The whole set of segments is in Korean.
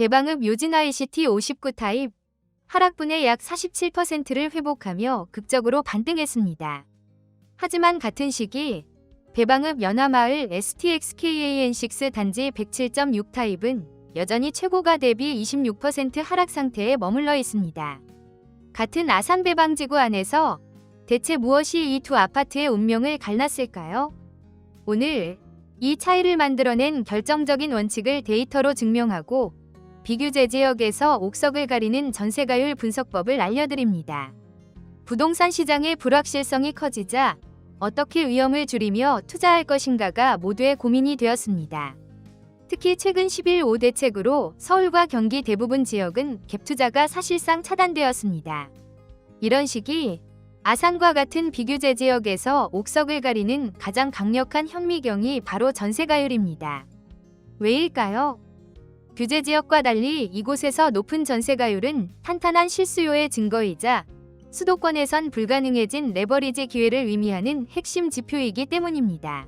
배방읍 요진 ICT 59 타입 하락분의 약 47%를 회복하며 극적으로 반등했습니다. 하지만 같은 시기 배방읍 연화마을 STXKAN6 단지 107.6 타입은 여전히 최고가 대비 26% 하락 상태에 머물러 있습니다. 같은 아산 배방지구 안에서 대체 무엇이 이 두 아파트의 운명을 갈랐을까요? 오늘 이 차이를 만들어낸 결정적인 원칙을 데이터로 증명하고 비규제 지역에서 옥석을 가리는 전세가율 분석법을 알려드립니다. 부동산 시장의 불확실성이 커지자 어떻게 위험을 줄이며 투자할 것인가가 모두의 고민이 되었습니다. 특히 최근 10일 5대책으로 서울과 경기 대부분 지역은 갭 투자가 사실상 차단되었습니다. 이런 시기 아산과 같은 비규제 지역에서 옥석을 가리는 가장 강력한 현미경이 바로 전세가율입니다. 왜일까요? 규제 지역과 달리 이곳에서 높은 전세가율은 탄탄한 실수요의 증거이자 수도권에선 불가능해진 레버리지 기회를 의미하는 핵심 지표이기 때문입니다.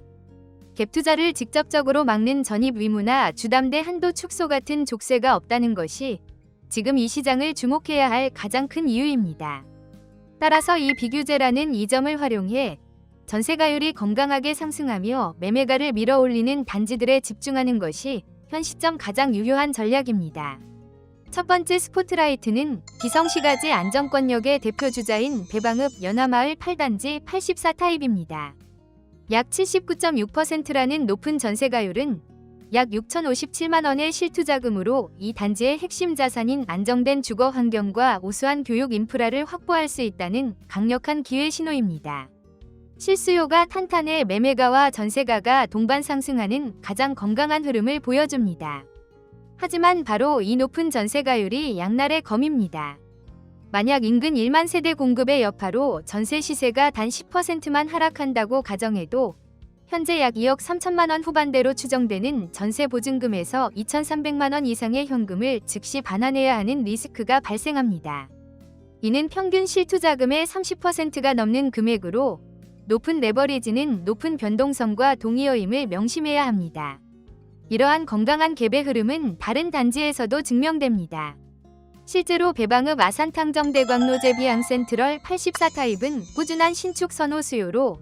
갭 투자를 직접적으로 막는 전입 의무나 주담대 한도 축소 같은 족쇄가 없다는 것이 지금 이 시장을 주목해야 할 가장 큰 이유입니다. 따라서 이 비규제라는 이점을 활용해 전세가율이 건강하게 상승하며 매매가를 밀어올리는 단지들에 집중하는 것이 현 시점 가장 유효한 전략입니다. 첫 번째 스포트라이트는 기성시가지 안정권역의 대표 주자인 배방읍 연화마을 8단지 84 타입입니다. 약 79.6%라는 높은 전세가율은 약 6,057만 원의 실투자금으로 이 단지의 핵심 자산인 안정된 주거 환경과 우수한 교육 인프라를 확보할 수 있다는 강력한 기회 신호입니다. 실수요가 탄탄해 매매가와 전세가가 동반 상승하는 가장 건강한 흐름을 보여줍니다. 하지만 바로 이 높은 전세가율이 양날의 검입니다. 만약 인근 1만 세대 공급의 여파로 전세 시세가 단 10%만 하락한다고 가정해도 현재 약 2억 3천만 원 후반대로 추정되는 전세 보증금에서 2,300만 원 이상의 현금을 즉시 반환해야 하는 리스크가 발생합니다. 이는 평균 실투자금의 30%가 넘는 금액으로 높은 레버리지는 높은 변동성과 동의어임을 명심해야 합니다. 이러한 건강한 갭의 흐름은 다른 단지에서도 증명됩니다. 실제로 배방읍 아산탕정 대광로 제 비양 센트럴 84 타입은 꾸준한 신축 선호 수요로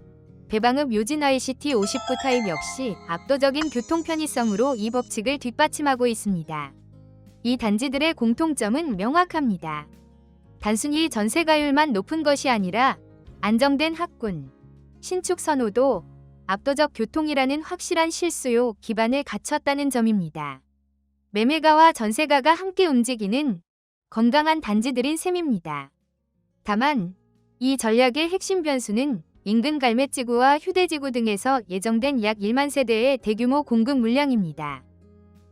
배방읍 요진 ICT 59 타입 역시 압도적인 교통 편의성으로 이 법칙을 뒷받침하고 있습니다. 이 단지들의 공통점은 명확합니다. 단순히 전세가율만 높은 것이 아니라 안정된 학군, 신축 선호도, 압도적 교통이라는 확실한 실수요 기반을 갖췄다는 점입니다. 매매가와 전세가가 함께 움직이는 건강한 단지들인 셈입니다. 다만 이 전략의 핵심 변수는 인근 갈매지구와 휴대지구 등에서 예정된 약 1만 세대의 대규모 공급 물량입니다.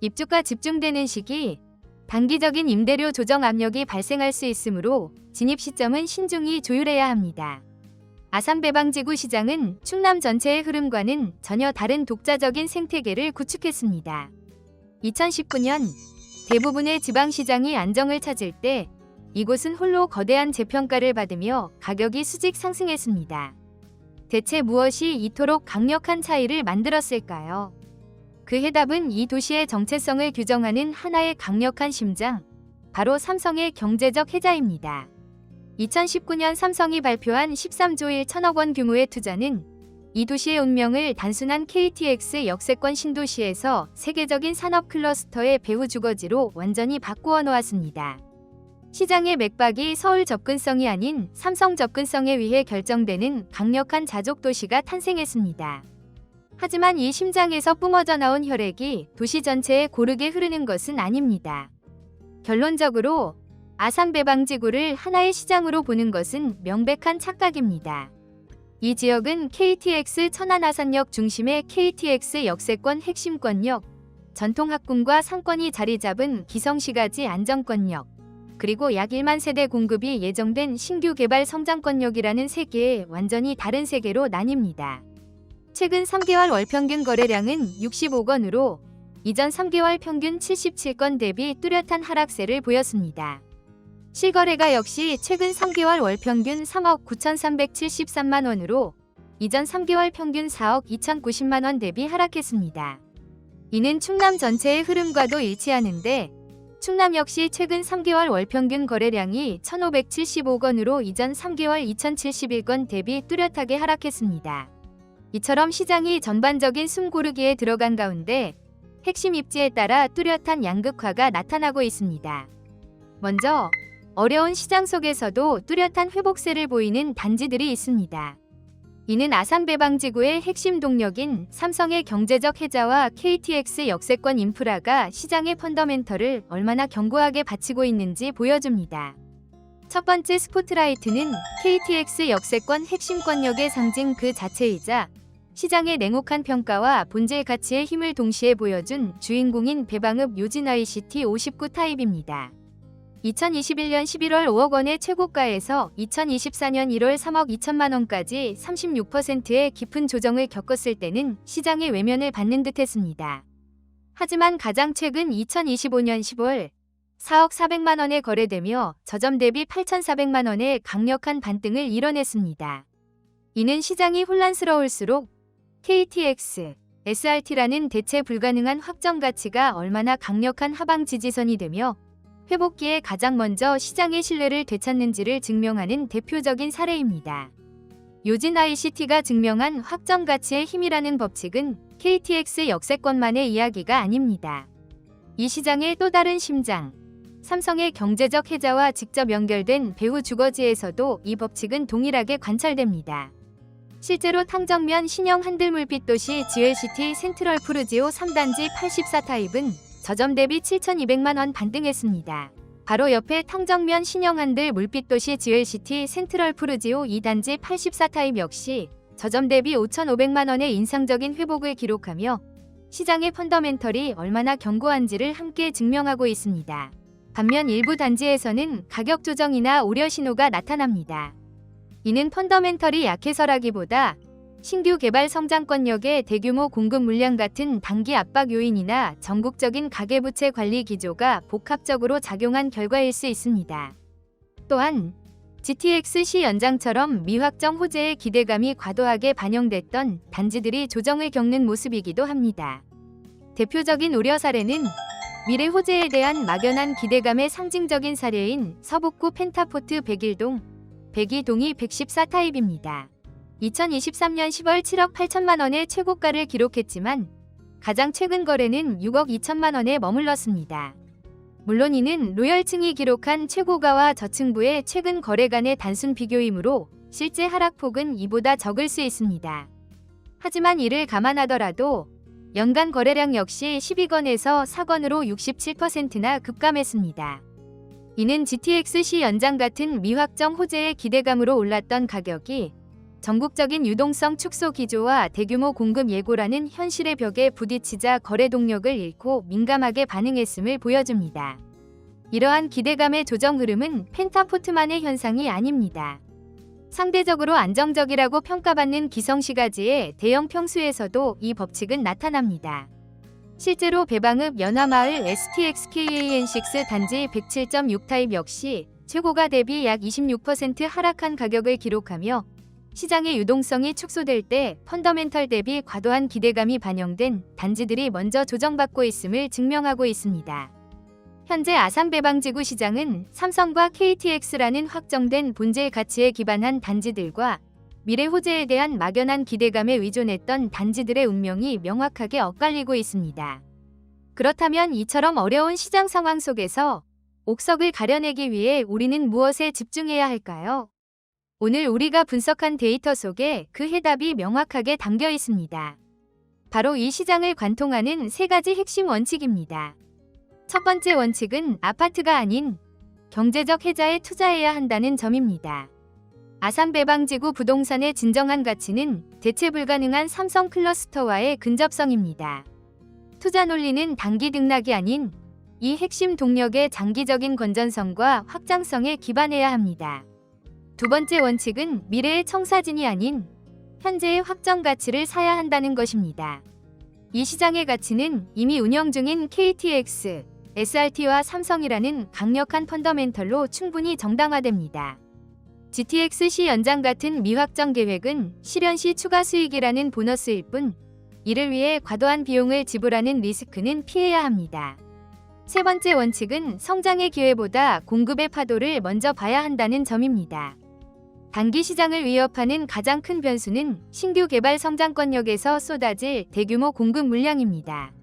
입주가 집중되는 시기 단기적인 임대료 조정 압력이 발생할 수 있으므로 진입 시점은 신중히 조율해야 합니다. 아산 배방지구 시장은 충남 전체의 흐름과는 전혀 다른 독자적인 생태계를 구축했습니다. 2019년 대부분의 지방시장이 안정을 찾을 때 이곳은 홀로 거대한 재평가를 받으며 가격이 수직 상승했습니다. 대체 무엇이 이토록 강력한 차이를 만들었을까요? 그 해답은 이 도시의 정체성을 규정하는 하나의 강력한 심장, 바로 삼성의 경제적 해자입니다. 2019년 삼성이 발표한 13조 1 천억 원 규모의 투자는 이 도시의 운명을 단순한 KTX 역세권 신도시에서 세계적인 산업 클러스터의 배후 주거지로 완전히 바꾸어 놓았습니다. 시장의 맥박이 서울 접근성이 아닌 삼성 접근성에 의해 결정되는 강력한 자족 도시가 탄생했습니다. 하지만 이 심장에서 뿜어져 나온 혈액이 도시 전체에 고르게 흐르는 것은 아닙니다. 결론적으로 아산 배방지구를 하나의 시장으로 보는 것은 명백한 착각입니다. 이 지역은 KTX 천안아산역 중심의 KTX 역세권 핵심권역, 전통학군과 상권이 자리 잡은 기성시가지 안정권역, 그리고 약 1만 세대 공급이 예정된 신규 개발 성장권역이라는 세 개의 완전히 다른 세계로 나뉩니다. 최근 3개월 월 평균 거래량은 65건으로 이전 3개월 평균 77건 대비 뚜렷한 하락세를 보였습니다. 실거래가 역시 최근 3개월 월 평균 3억 9,373만 원으로 이전 3개월 평균 4억 2,090만 원 대비 하락했습니다. 이는 충남 전체의 흐름과도 일치하는데 충남 역시 최근 3개월 월 평균 거래량이 1,575건으로 이전 3개월 2,071건 대비 뚜렷하게 하락했습니다. 이처럼 시장이 전반적인 숨고르기에 들어간 가운데 핵심 입지에 따라 뚜렷한 양극화가 나타나고 있습니다. 먼저 어려운 시장 속에서도 뚜렷한 회복세를 보이는 단지들이 있습니다. 이는 아산 배방지구의 핵심 동력인 삼성의 경제적 해자와 KTX 역세권 인프라가 시장의 펀더멘털을 얼마나 견고하게 받치고 있는지 보여줍니다. 첫 번째 스포트라이트는 KTX 역세권 핵심 권력의 상징 그 자체이자 시장의 냉혹한 평가와 본질 가치의 힘을 동시에 보여준 주인공인 배방읍 요진 ICT 59 타입입니다. 2021년 11월 5억 원의 최고가에서 2024년 1월 3억 2천만 원까지 36%의 깊은 조정을 겪었을 때는 시장의 외면을 받는 듯했습니다. 하지만 가장 최근 2025년 10월 4억 400만 원에 거래되며 저점 대비 8,400만 원의 강력한 반등을 이뤄냈습니다. 이는 시장이 혼란스러울수록 KTX, SRT라는 대체 불가능한 확정 가치가 얼마나 강력한 하방 지지선이 되며 회복기에 가장 먼저 시장의 신뢰를 되찾는지를 증명하는 대표적인 사례입니다. 요진 ICT가 증명한 확정 가치의 힘이라는 법칙은 KTX 역세권만의 이야기가 아닙니다. 이 시장의 또 다른 심장, 삼성의 경제적 해자와 직접 연결된 배후 주거지에서도 이 법칙은 동일하게 관찰됩니다. 실제로 탕정면 신형 한들물빛 도시 GLCT 센트럴 푸르지오 3단지 84타입은 저점 대비 7,200만 원 반등했습니다. 바로 옆에 탕정면 신형 한들 물빛 도시 GLCT 센트럴 푸르지오 2단지 84타입 역시 저점 대비 5,500만 원의 인상적인 회복을 기록하며 시장의 펀더멘털이 얼마나 견고한지를 함께 증명하고 있습니다. 반면 일부 단지에서는 가격 조정이나 우려 신호가 나타납니다. 이는 펀더멘털이 약해서라기보다 신규 개발 성장권력의 대규모 공급 물량 같은 단기 압박 요인이나 전국적인 가계부채 관리 기조가 복합적으로 작용한 결과일 수 있습니다. 또한 GTX-C 연장처럼 미확정 호재의 기대감이 과도하게 반영됐던 단지들이 조정을 겪는 모습이기도 합니다. 대표적인 우려 사례는 미래 호재에 대한 막연한 기대감의 상징적인 사례인 서북구 펜타포트 101동, 102동이 114타입입니다. 2023년 10월 7억 8천만 원의 최고가를 기록했지만 가장 최근 거래는 6억 2천만 원에 머물렀습니다. 물론 이는 로열층이 기록한 최고가와 저층부의 최근 거래 간의 단순 비교이므로 실제 하락폭은 이보다 적을 수 있습니다. 하지만 이를 감안하더라도 연간 거래량 역시 12건에서 4건으로 67%나 급감했습니다. 이는 GTX-C 연장 같은 미확정 호재의 기대감으로 올랐던 가격이 전국적인 유동성 축소 기조와 대규모 공급 예고라는 현실의 벽에 부딪히자 거래 동력을 잃고 민감하게 반응했음을 보여줍니다. 이러한 기대감의 조정 흐름은 펜타포트만의 현상이 아닙니다. 상대적으로 안정적이라고 평가받는 기성시가지의 대형 평수에서도 이 법칙은 나타납니다. 실제로 배방읍 연화마을 STXKAN6 단지 107.6 타입 역시 최고가 대비 약 26% 하락한 가격을 기록하며 시장의 유동성이 축소될 때 펀더멘털 대비 과도한 기대감이 반영된 단지들이 먼저 조정받고 있음을 증명하고 있습니다. 현재 아산 배방지구 시장은 삼성과 KTX라는 확정된 본질 가치에 기반한 단지들과 미래 호재에 대한 막연한 기대감에 의존했던 단지들의 운명이 명확하게 엇갈리고 있습니다. 그렇다면 이처럼 어려운 시장 상황 속에서 옥석을 가려내기 위해 우리는 무엇에 집중해야 할까요? 오늘 우리가 분석한 데이터 속에 그 해답이 명확하게 담겨 있습니다. 바로 이 시장을 관통하는 세 가지 핵심 원칙입니다. 첫 번째 원칙은 아파트가 아닌 경제적 해자에 투자해야 한다는 점입니다. 아산 배방지구 부동산의 진정한 가치는 대체 불가능한 삼성 클러스터와의 근접성입니다. 투자 논리는 단기 등락이 아닌 이 핵심 동력의 장기적인 건전성과 확장성에 기반해야 합니다. 두 번째 원칙은 미래의 청사진이 아닌 현재의 확정 가치를 사야 한다는 것입니다. 이 시장의 가치는 이미 운영 중인 KTX, SRT와 삼성이라는 강력한 펀더멘털로 충분히 정당화됩니다. GTX-C 연장 같은 미확정 계획은 실현 시 추가 수익이라는 보너스일 뿐 이를 위해 과도한 비용을 지불하는 리스크는 피해야 합니다. 세 번째 원칙은 성장의 기회보다 공급의 파도를 먼저 봐야 한다는 점입니다. 단기 시장을 위협하는 가장 큰 변수는 신규 개발 성장권역에서 쏟아질 대규모 공급 물량입니다.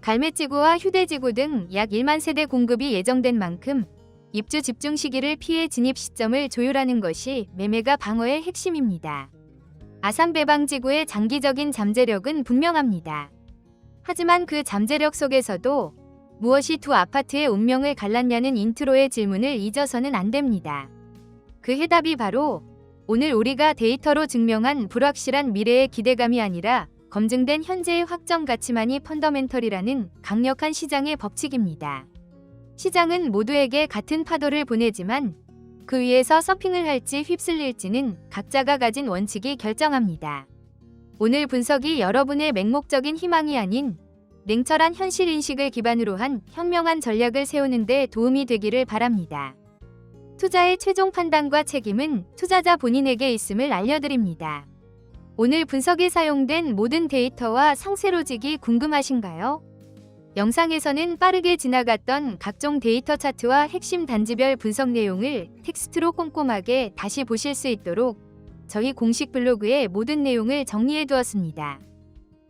갈매지구와 휴대지구 등 약 1만 세대 공급이 예정된 만큼 입주 집중 시기를 피해 진입 시점을 조율하는 것이 매매가 방어의 핵심입니다. 아산 배방지구의 장기적인 잠재력은 분명합니다. 하지만 그 잠재력 속에서도 무엇이 두 아파트의 운명을 갈랐냐는 인트로의 질문을 잊어서는 안 됩니다. 그 해답이 바로 오늘 우리가 데이터로 증명한 불확실한 미래의 기대감이 아니라 검증된 현재의 확정 가치만이 펀더멘털이라는 강력한 시장의 법칙입니다. 시장은 모두에게 같은 파도를 보내지만 그 위에서 서핑을 할지 휩쓸릴지는 각자가 가진 원칙이 결정합니다. 오늘 분석이 여러분의 맹목적인 희망이 아닌 냉철한 현실 인식을 기반으로 한 현명한 전략을 세우는 데 도움이 되기를 바랍니다. 투자의 최종 판단과 책임은 투자자 본인에게 있음을 알려드립니다. 오늘 분석에 사용된 모든 데이터와 상세로직이 궁금하신가요? 영상에서는 빠르게 지나갔던 각종 데이터 차트와 핵심 단지별 분석 내용을 텍스트로 꼼꼼하게 다시 보실 수 있도록 저희 공식 블로그에 모든 내용을 정리해 두었습니다.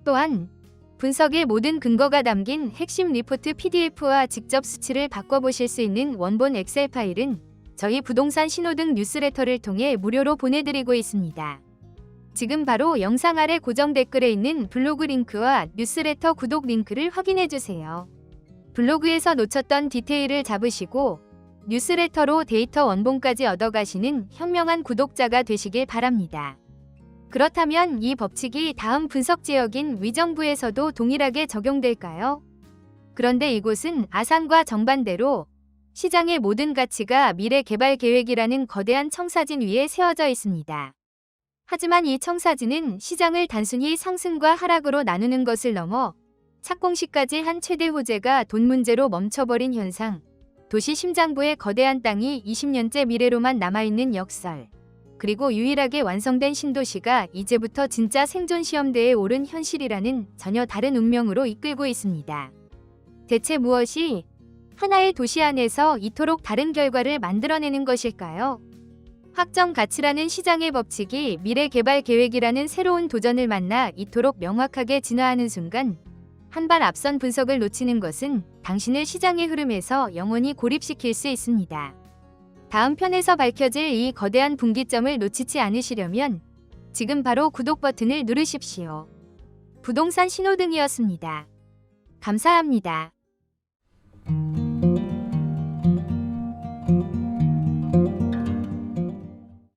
또한 분석의 모든 근거가 담긴 핵심 리포트 PDF와 직접 수치를 바꿔보실 수 있는 원본 엑셀 파일은 저희 부동산 신호등 뉴스레터를 통해 무료로 보내드리고 있습니다. 지금 바로 영상 아래 고정 댓글에 있는 블로그 링크와 뉴스레터 구독 링크를 확인해 주세요. 블로그에서 놓쳤던 디테일을 잡으시고 뉴스레터로 데이터 원본까지 얻어가시는 현명한 구독자가 되시길 바랍니다. 그렇다면 이 법칙이 다음 분석 지역인 위정부에서도 동일하게 적용될까요? 그런데 이곳은 아산과 정반대로 시장의 모든 가치가 미래 개발 계획이라는 거대한 청사진 위에 세워져 있습니다. 하지만 이 청사진은 시장을 단순히 상승과 하락으로 나누는 것을 넘어 착공시까지 한 최대 호재가 돈 문제로 멈춰버린 현상, 도시 심장부의 거대한 땅이 20년째 미래로만 남아있는 역설, 그리고 유일하게 완성된 신도시가 이제부터 진짜 생존 시험대에 오른 현실이라는 전혀 다른 운명으로 이끌고 있습니다. 대체 무엇이 하나의 도시 안에서 이토록 다른 결과를 만들어내는 것일까요? 확정 가치라는 시장의 법칙이 미래 개발 계획이라는 새로운 도전을 만나 이토록 명확하게 진화하는 순간 한 발 앞선 분석을 놓치는 것은 당신을 시장의 흐름에서 영원히 고립시킬 수 있습니다. 다음 편에서 밝혀질 이 거대한 분기점을 놓치지 않으시려면 지금 바로 구독 버튼을 누르십시오. 부동산 신호등이었습니다. 감사합니다.